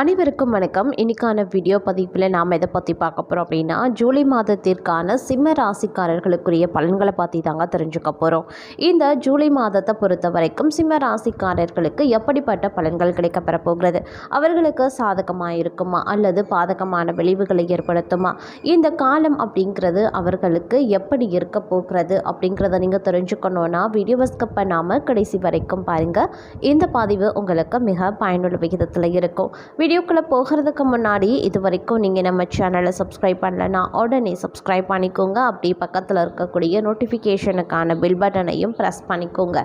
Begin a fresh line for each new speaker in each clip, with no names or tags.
அனைவருக்கும் வணக்கம். இன்னைக்கான வீடியோ பதிவில் நாம் எதை பற்றி பார்க்க போகிறோம் அப்படின்னா ஜூலை மாதத்திற்கான சிம்ம ராசிக்காரர்களுக்குரிய பலன்களை பற்றி தாங்க தெரிஞ்சுக்க போகிறோம் இந்த ஜூலை மாதத்தை பொறுத்த வரைக்கும் சிம்ம ராசிக்காரர்களுக்கு எப்படிப்பட்ட பலன்கள் கிடைக்கப்பெற போகிறது? அவர்களுக்கு சாதகமாக இருக்குமா? அல்லது பாதகமான விளைவுகளை ஏற்படுத்துமா? இந்த காலம் அப்படிங்கிறது அவர்களுக்கு எப்படி இருக்க போகிறது அப்படிங்கிறத நீங்கள் தெரிஞ்சுக்கணுன்னா வீடியோவை ஸ்கப்பை பண்ணாமல் கடைசி வரைக்கும் பாருங்கள் இந்த பதிவு உங்களுக்கு மிக பயனுள்ள விகிதத்தில் இருக்கும். வீடியோக்குள்ளே போகிறதுக்கு முன்னாடி இது வரைக்கும் நீங்கள் நம்ம சேனலை சப்ஸ்கிரைப் பண்ணலன்னா உடனே சப்ஸ்கிரைப் பண்ணிக்கோங்க. அப்படி பக்கத்தில் இருக்கக்கூடிய நோட்டிஃபிகேஷனுக்கான பில் பட்டனையும் ப்ரெஸ் பண்ணிக்கோங்க.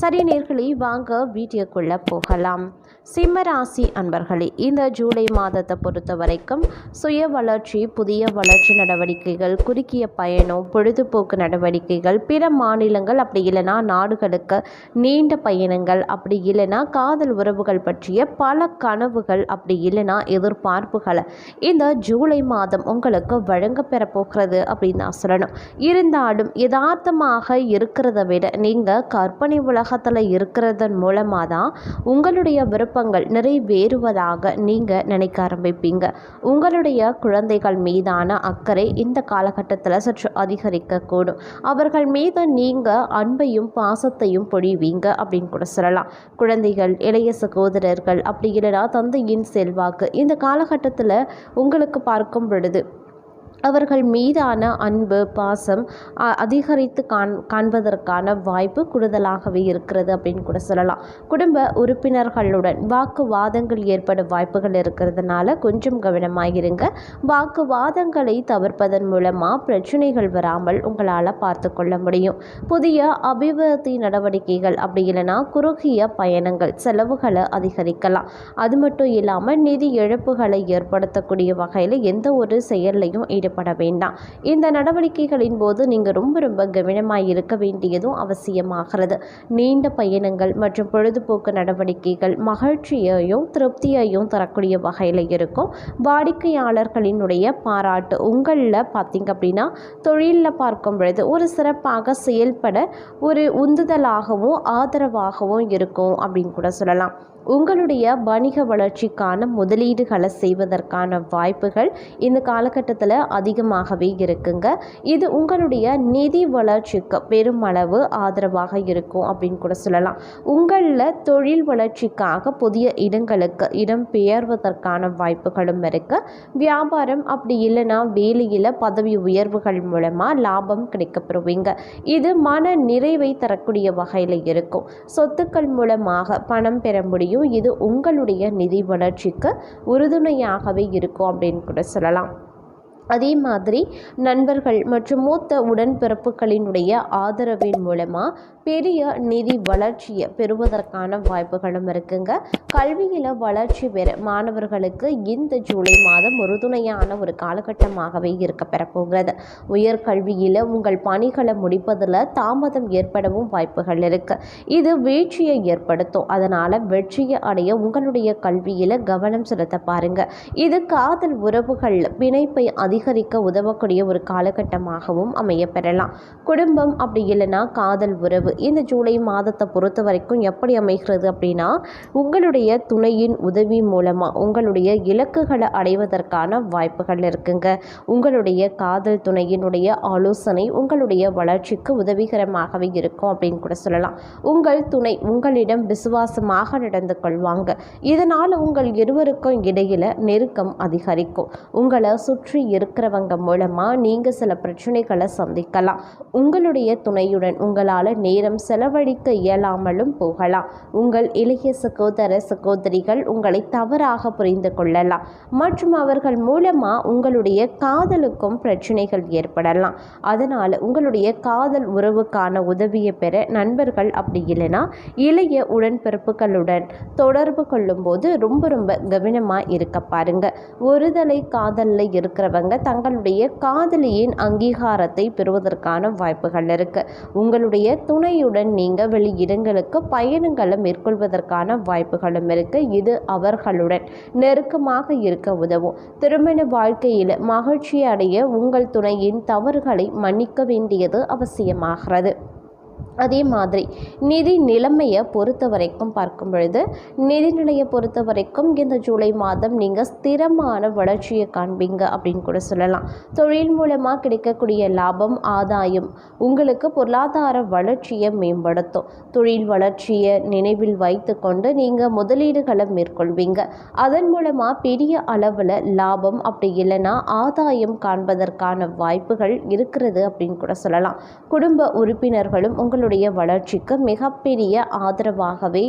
சரி நேர்களே வாங்க வீடியோக்குள்ளே போகலாம். சிம்ம ராசி அன்பர்களே இந்த ஜூலை மாதத்தை பொறுத்த வரைக்கும் சுய வளர்ச்சி புதிய வளர்ச்சி நடவடிக்கைகள் குறுகிய பயணம் பொழுதுபோக்கு நடவடிக்கைகள் பிற மாநிலங்கள் அப்படி இல்லைன்னா நாடுகளுக்கு நீண்ட பயணங்கள் அப்படி இல்லைன்னா காதல் உறவுகள் பற்றிய பல கனவுகள் அப்படி இல்லைன்னா எதிர்பார்ப்புகளை. இந்த ஜூலை மாதம் உங்களுக்கு வழங்க பெற போகிறது அப்படின்னு நான் சொல்லணும். இருந்தாலும் யதார்த்தமாக இருக்கிறத விட நீங்கள் கற்பனை உலகத்தில் இருக்கிறதன் மூலமாக தான் உங்களுடைய விருப்பங்கள் நிறைவேறுவதாக நீங்கள் நினைக்க ஆரம்பிப்பீங்க. உங்களுடைய குழந்தைகள் மீதான அக்கறை இந்த காலகட்டத்தில் சற்று அதிகரிக்கக்கூடும் அவர்கள் மீது நீங்கள் அன்பையும் பாசத்தையும் பொழிவீங்க அப்படின்னு கூட சொல்லலாம். குழந்தைகள் இளைய சகோதரர்கள் அப்படி இல்லைனா தந்தையின் செல்வாக்கு. இந்த காலகட்டத்தில் உங்களுக்கு பார்க்கும் பொழுது அவர்கள் மீதான அன்பு பாசம் அ- அதிகரித்து காண் காண்பதற்கான வாய்ப்பு கூடுதலாகவே இருக்கிறது அப்படின்னு கூட சொல்லலாம். குடும்ப உறுப்பினர்களுடன் வாக்குவாதங்கள் ஏற்பட வாய்ப்புகள் இருக்கிறதுனால கொஞ்சம் கவனமாகிருங்க வாக்குவாதங்களை தவிர்ப்பதன் மூலமாக பிரச்சனைகள் வராமல் உங்களால் பார்த்து கொள்ள முடியும். புதிய அபிவிருத்தி நடவடிக்கைகள் அப்படி இல்லைன்னா குறுகிய பயணங்கள் செலவுகளை அதிகரிக்கலாம். அது மட்டும் இல்லாமல் நிதி இழப்புகளை ஏற்படுத்தக்கூடிய வகையில் எந்த ஒரு செயல்லையும் ஈடுபட வேண்டாம். இந்த நடவடிக்கைகளின் போது நீங்கள் ரொம்ப ரொம்ப கவனமாக இருக்க வேண்டியதும் அவசியமாகிறது. நீண்ட பயணங்கள் மற்றும் பொழுதுபோக்கு நடவடிக்கைகள் மகிழ்ச்சியையும் திருப்தியையும் தரக்கூடிய வகையில் இருக்கும். வாடிக்கையாளர்களினுடைய பாராட்டு உங்களில் பார்த்தீங்க அப்படின்னா தொழிலில் பார்க்கும் பொழுது ஒரு சிறப்பாக செயல்பட ஒரு உந்துதலாகவும் ஆதரவாகவும் இருக்கும் அப்படின்னு கூட சொல்லலாம். உங்களுடைய வணிக வளர்ச்சிக்கான முதலீடுகளை செய்வதற்கான வாய்ப்புகள் இந்த காலகட்டத்தில் அதிகமாகவே இருக்குங்க. இது உங்களுடைய நிதி வளர்ச்சிக்கு பெருமளவு ஆதரவாக இருக்கும் அப்படின்னு கூட சொல்லலாம். உங்களில் தொழில் வளர்ச்சிக்காக புதிய இடங்களுக்கு இடம் பெயர்வதற்கான வாய்ப்புகளும் இருக்கு. வியாபாரம் அப்படி இல்லைன்னா வேலையில் பதவி உயர்வுகள் மூலமாக லாபம் கிடைக்கப்பெறுவீங்க. இது மன நிறைவை தரக்கூடிய வகையில் இருக்கும். சொத்துக்கள் மூலமாக பணம் பெற முடியும். இது உங்களுடைய நிதி வளர்ச்சிக்கு உறுதுணையாகவே இருக்கும் அப்படின்னு கூட சொல்லலாம். அதே மாதிரி நண்பர்கள் மற்றும் மூத்த உடன்பிறப்புகளினுடைய ஆதரவின் மூலமாக பெரிய நிதி வளர்ச்சியை பெறுவதற்கான வாய்ப்புகளும் இருக்குங்க. கல்வியில் வளர்ச்சி பெற மாணவர்களுக்கு இந்த ஜூலை மாதம் உறுதுணையான ஒரு காலகட்டமாகவே இருக்க பெறப்போகிறது. உயர்கல்வியில் உங்கள் பணிகளை முடிப்பதில் தாமதம் ஏற்படவும் வாய்ப்புகள் இருக்கு. இது வீழ்ச்சியை ஏற்படுத்தும். அதனால் வெற்றியை அடைய உங்களுடைய கல்வியில் கவனம் செலுத்த பாருங்க. இது காதல் உறவுகள் பிணைப்பை அதிகரிக்க உதவக்கூடிய ஒரு காலகட்டமாகவும் அமைய பெறலாம் குடும்பம் அப்படி இல்லைன்னா காதல் உறவு. இந்த ஜூலை மாதத்தை பொறுத்த வரைக்கும் எப்படி அமைகிறது அப்படின்னா உங்களுடைய துணையின் உதவி மூலமாக உங்களுடைய இலக்குகளை அடைவதற்கான வாய்ப்புகள் இருக்குங்க. உங்களுடைய காதல் துணையினுடைய ஆலோசனை உங்களுடைய வளர்ச்சிக்கு உதவிகரமாகவே இருக்கும் அப்படின்னு கூட சொல்லலாம். உங்கள் துணை உங்களிடம் விசுவாசமாக நடந்து கொள்வாங்க. இதனால் உங்கள் இருவருக்கும் இடையில நெருக்கம் அதிகரிக்கும். உங்களை சுற்றி இருக்கிறவங்க மூலமாக நீங்கள் சில பிரச்சனைகளை சந்திக்கலாம். உங்களுடைய துணையுடன் உங்களால் நேரம் செலவழிக்க இயலாமலும் போகலாம். உங்கள் இளைய சகோதர சகோதரிகள் உங்களை தவறாக புரிந்து கொள்ளலாம். மற்றும் அவர்கள் மூலமாக உங்களுடைய காதலுக்கும் பிரச்சனைகள் ஏற்படலாம். அதனால் உங்களுடைய காதல் உறவுக்கான உதவியை பெற நண்பர்கள் அப்படி இல்லைன்னா இளைய உடன்பிறப்புகளுடன் தொடர்பு கொள்ளும்போது ரொம்ப ரொம்ப கவனமாக இருக்க பாருங்க. ஒருதலை காதலில் இருக்கிறவங்க தங்களுடைய காதலியின் அங்கீகாரத்தை பெறுவதற்கான வாய்ப்புகள் இருக்கு. உங்களுடைய துணையுடன் நீங்கள் வெளியிடங்களுக்கு பயணங்களை மேற்கொள்வதற்கான வாய்ப்புகளும் இருக்கு. இது அவர்களுடன் நெருக்கமாக இருக்க உதவும். திருமண வாழ்க்கையில் மகிழ்ச்சி அடைய உங்கள் துணையின் தவறுகளை மன்னிக்க வேண்டியது அவசியமாகிறது. அதே மாதிரி நிதி நிலைமையை பொறுத்த வரைக்கும் பார்க்கும் பொழுது நிதி நிலையை பொறுத்த வரைக்கும் இந்த ஜூலை மாதம் நீங்கள் ஸ்திரமான வளர்ச்சியை காண்பீங்க அப்படின்னு கூட சொல்லலாம். தொழில் மூலமாக கிடைக்கக்கூடிய லாபம் ஆதாயம் உங்களுக்கு பொருளாதார வளர்ச்சியை மேம்படுத்தும். தொழில் வளர்ச்சியை நினைவில் வைத்து கொண்டு நீங்கள் முதலீடுகளை மேற்கொள்வீங்க. அதன் மூலமாக பெரிய அளவில் லாபம் அப்படி இல்லைன்னா ஆதாயம் காண்பதற்கான வாய்ப்புகள் இருக்கிறது அப்படின்னு கூட சொல்லலாம். குடும்ப உறுப்பினர்களும் உங்களுடைய வளர்ச்சிக்கு மிகப்பெரிய ஆதரவாகவே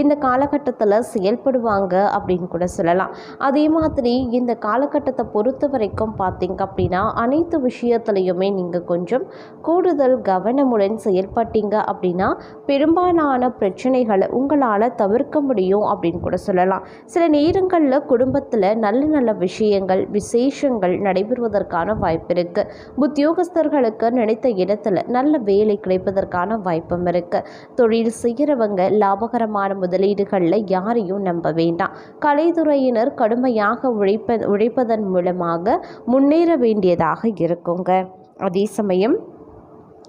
இந்த காலகட்டத்தில் செயல்படுவாங்க அப்படின்னு கூட சொல்லலாம். அதே மாதிரி இந்த காலகட்டத்தை பொறுத்த வரைக்கும் பார்த்தீங்க அப்படின்னா அனைத்து விஷயத்துலையுமே நீங்கள் கொஞ்சம் கூடுதல் கவனமுடன் செயல்பட்டீங்க அப்படின்னா பெரும்பாலான பிரச்சனைகளை உங்களால் தவிர்க்க முடியும் அப்படின்னு கூட சொல்லலாம். சில நேரங்களில் குடும்பத்தில் நல்ல நல்ல விஷயங்கள் விசேஷங்கள் நடைபெறுவதற்கான வாய்ப்பு இருக்குது உத்தியோகஸ்தர்களுக்கு நினைத்த இடத்துல நல்ல வேலை கிடைப்பதற்கான வாய்ப்பும் இருக்குது தொழில் செய்கிறவங்க லாபகரமான முதலீடுகளில் யாரையும் நம்ப வேண்டாம். கலைத்துறையினர் கடுமையாக உழைப்ப உழைப்பதன் மூலமாக முன்னேற வேண்டியதாக இருக்குங்க. அதே சமயம்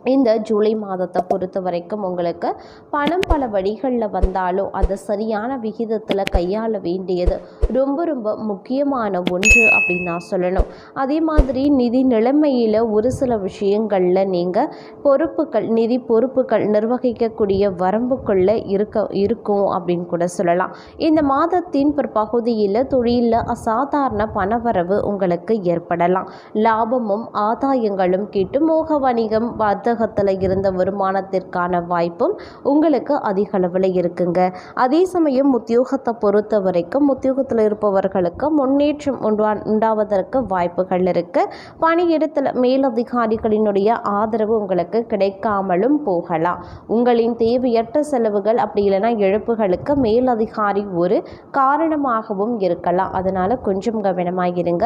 இந்த ஜூலை மாதத்தை பொறுத்த வரைக்கும் உங்களுக்கு பணம் பல வழிகளில் வந்தாலும் அதை சரியான விகிதத்தில் கையாள வேண்டியது. ரொம்ப ரொம்ப முக்கியமான ஒன்று அப்படின்னு நான் சொல்லணும். அதே மாதிரி நிதி நிலைமையில் ஒரு சில விஷயங்களில் நீங்கள் பொறுப்புகள் நிதி பொறுப்புகள் நிர்வகிக்கக்கூடிய வரம்புக்குள்ளே இருக்க இருக்கும் அப்படின்னு கூட சொல்லலாம். இந்த மாதத்தின் பிற்பகுதியில் தொழிலில் அசாதாரண பணவரவு உங்களுக்கு ஏற்படலாம். லாபமும் ஆதாயங்களும் கிட்டு மோக வணிகம் வர்த்தகத்தில் இருந்த வருமானத்திற்கான வாய்ப்பும் உங்களுக்கு அதிக அளவில் இருக்குங்க. அதே சமயம் உத்தியோகத்தை பொறுத்த வரைக்கும் உத்தியோகத்தில் இருப்பவர்களுக்கு முன்னேற்றம் உண்டா உண்டாவதற்கு வாய்ப்புகள் இருக்கு. பணியிடத்தில் மேலதிகாரிகளினுடைய ஆதரவு உங்களுக்கு கிடைக்காமலும் போகலாம். உங்களின் தேவையற்ற செலவுகள் அப்படி இல்லைன்னா இழப்புகளுக்கு மேலதிகாரி ஒரு காரணமாகவும் இருக்கலாம். அதனால் கொஞ்சம் கவனமாக இருங்க.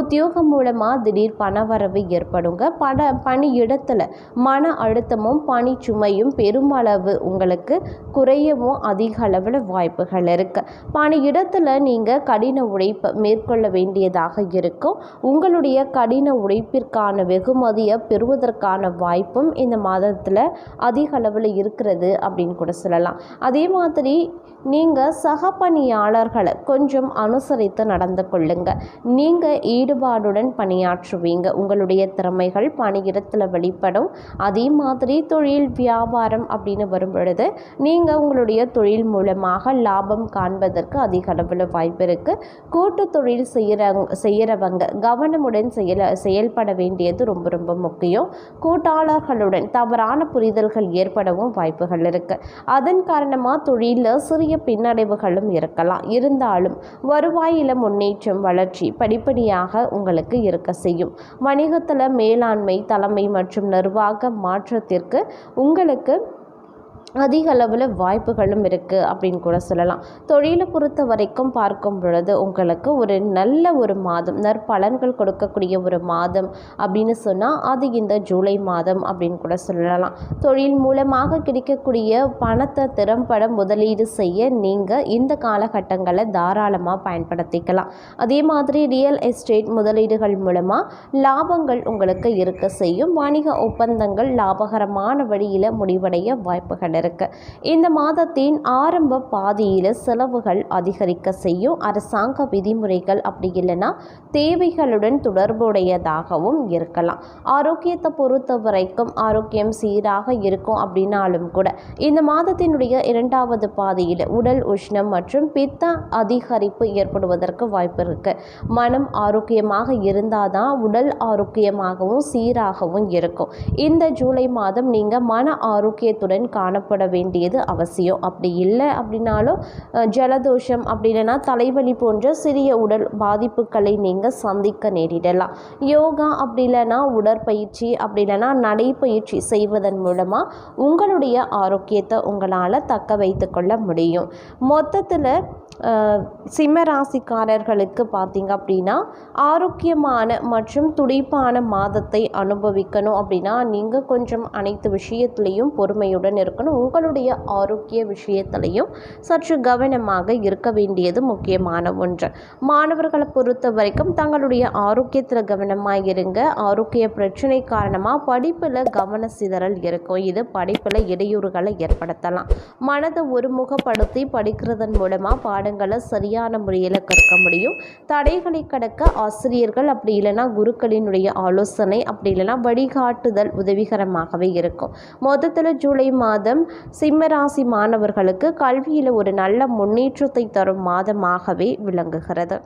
உத்தியோகம் மூலமாக திடீர் பணவரவு ஏற்படுங்க. பட பணியிடத்தில் மன அழுத்தமும் பணிச்சுமையும் பெருமளவு உங்களுக்கு குறையவும் அதிக அளவில் வாய்ப்புகள் இருக்குது பணியிடத்தில் நீங்கள் கடின உழைப்பை மேற்கொள்ள வேண்டியதாக இருக்கும். உங்களுடைய கடின உழைப்பிற்கான வெகுமதியை பெறுவதற்கான வாய்ப்பும் இந்த மாதத்தில் அதிக அளவில் இருக்கிறது அப்படின்னு கூட சொல்லலாம். அதே மாதிரி நீங்கள் சக பணியாளர்களை கொஞ்சம் அனுசரித்து நடந்து கொள்ளுங்க. நீங்கள் ஈடுபாடுடன் பணியாற்றுவீங்க. உங்களுடைய திறமைகள் பணியிடத்தில் வெளிப்படும். அதே மாதிரி தொழில் வியாபாரம் அப்படின்னு வரும் பொழுது நீங்கள் உங்களுடைய தொழில் மூலமாக லாபம் காண்பதற்கு அதிக அளவில் வாய்ப்பு இருக்குது கூட்டு தொழில் செய்கிறவங்க செய்கிறவங்க கவனமுடன் செயல செயல்பட வேண்டியது ரொம்ப ரொம்ப முக்கியம். கூட்டாளர்களுடன் தவறான புரிதல்கள் ஏற்படவும் வாய்ப்புகள் இருக்குது அதன் காரணமாக தொழிலில் சிறிய பின்னடைவுகளும் இருக்கலாம். இருந்தாலும் வருவாயில் முன்னேற்றம் வளர்ச்சி படிப்படியாக உங்களுக்கு இருக்க செய்யும். வணிகத்தில் மேலாண்மை தலைமை மற்றும் நிர்வாக மாற்றத்திற்கு உங்களுக்கு அதிக அளவில் வாய்ப்புகளும் இருக்குது அப்படின்னு கூட சொல்லலாம். தொழிலை பொறுத்த வரைக்கும் பார்க்கும் பொழுது உங்களுக்கு ஒரு நல்ல ஒரு மாதம் நற்பலன்கள் கொடுக்கக்கூடிய ஒரு மாதம் அப்படின்னு சொன்னால் அது இந்த ஜூலை மாதம் அப்படின்னு கூட சொல்லலாம். தொழில் மூலமாக கிடைக்கக்கூடிய பணத்தை திறம்பட முதலீடு செய்ய நீங்கள் இந்த காலகட்டங்களை தாராளமாக பயன்படுத்திக்கலாம். அதே மாதிரி ரியல் எஸ்டேட் முதலீடுகள் மூலமாக லாபங்கள் உங்களுக்கு இருக்க செய்யும். வணிக ஒப்பந்தங்கள் லாபகரமான வழியில் முடிவடைய வாய்ப்புகள் இருக்கு. இந்த மாதத்தின் ஆரம்ப பாதியில் செலவுகள் அதிகரிக்க செய்யும் அரசாங்க விதிமுறைகள் அப்படி இல்லைன்னா தேவைகளுடன் தொடர்புடையதாகவும் இருக்கலாம். ஆரோக்கியத்தை பொறுத்த வரைக்கும் ஆரோக்கியம் சீராக இருக்கும் அப்படின்னாலும் கூட இந்த மாதத்தினுடைய இரண்டாவது பாதியில் உடல் உஷ்ணம் மற்றும் பித்த அதிகரிப்பு ஏற்படுவதற்கு வாய்ப்பு இருக்கு. மனம் ஆரோக்கியமாக இருந்தால் தான் உடல் ஆரோக்கியமாகவும் சீராகவும் இருக்கும். இந்த ஜூலை மாதம் நீங்கள் மன ஆரோக்கியத்துடன் சாப்பிட வேண்டியது அவசியம். அப்படி இல்லை அப்படின்னாலும் ஜலதோஷம் அப்படி இல்லைன்னா தலைவலி போன்ற சிறிய உடல் பாதிப்புகளை நீங்கள் சந்திக்க நேரிடலாம். யோகா அப்படி இல்லைன்னா உடற்பயிற்சி அப்படி இல்லைன்னா நடைப்பயிற்சி செய்வதன் மூலமாக உங்களுடைய ஆரோக்கியத்தை உங்களால் தக்க வைத்து கொள்ள முடியும். மொத்தத்தில் சிம்மராசிக்காரர்களுக்கு சிம்ம ராசிக்காரர்களுக்கு பார்த்தீங்க அப்படின்னா ஆரோக்கியமான மற்றும் துடிப்பான மாதத்தை அனுபவிக்கணும் அப்படின்னா நீங்கள் கொஞ்சம் அனைத்து விஷயத்துலேயும் பொறுமையுடன் இருக்கணும். உங்களுடைய ஆரோக்கிய விஷயத்திலையும் சற்று கவனமாக இருக்க வேண்டியது முக்கியமான ஒன்று. மாணவர்களை பொறுத்த வரைக்கும் தங்களுடைய ஆரோக்கியத்தில் கவனமாக இருங்க. ஆரோக்கிய பிரச்சனை காரணமாக படிப்பில் கவன சிதறல் இருக்கும். இது படிப்பில் இடையூறுகளை ஏற்படுத்தலாம். மனதை ஒருமுகப்படுத்தி படிக்கிறதன் மூலமாக பாடங்களை சரியான முறையில் கற்க முடியும். தடைகளை கடக்க ஆசிரியர்கள் அப்படி இல்லைன்னா குருக்களினுடைய ஆலோசனை அப்படி இல்லைன்னா வழிகாட்டுதல் உதவிகரமாகவே இருக்கும். மொத்தத்தில் ஜூலை மாதம் சிம்மராசி மாணவர்களுக்கு கல்வியில் ஒரு நல்ல முன்னேற்றத்தை தரும் மாதமாகவே விளங்குகிறது.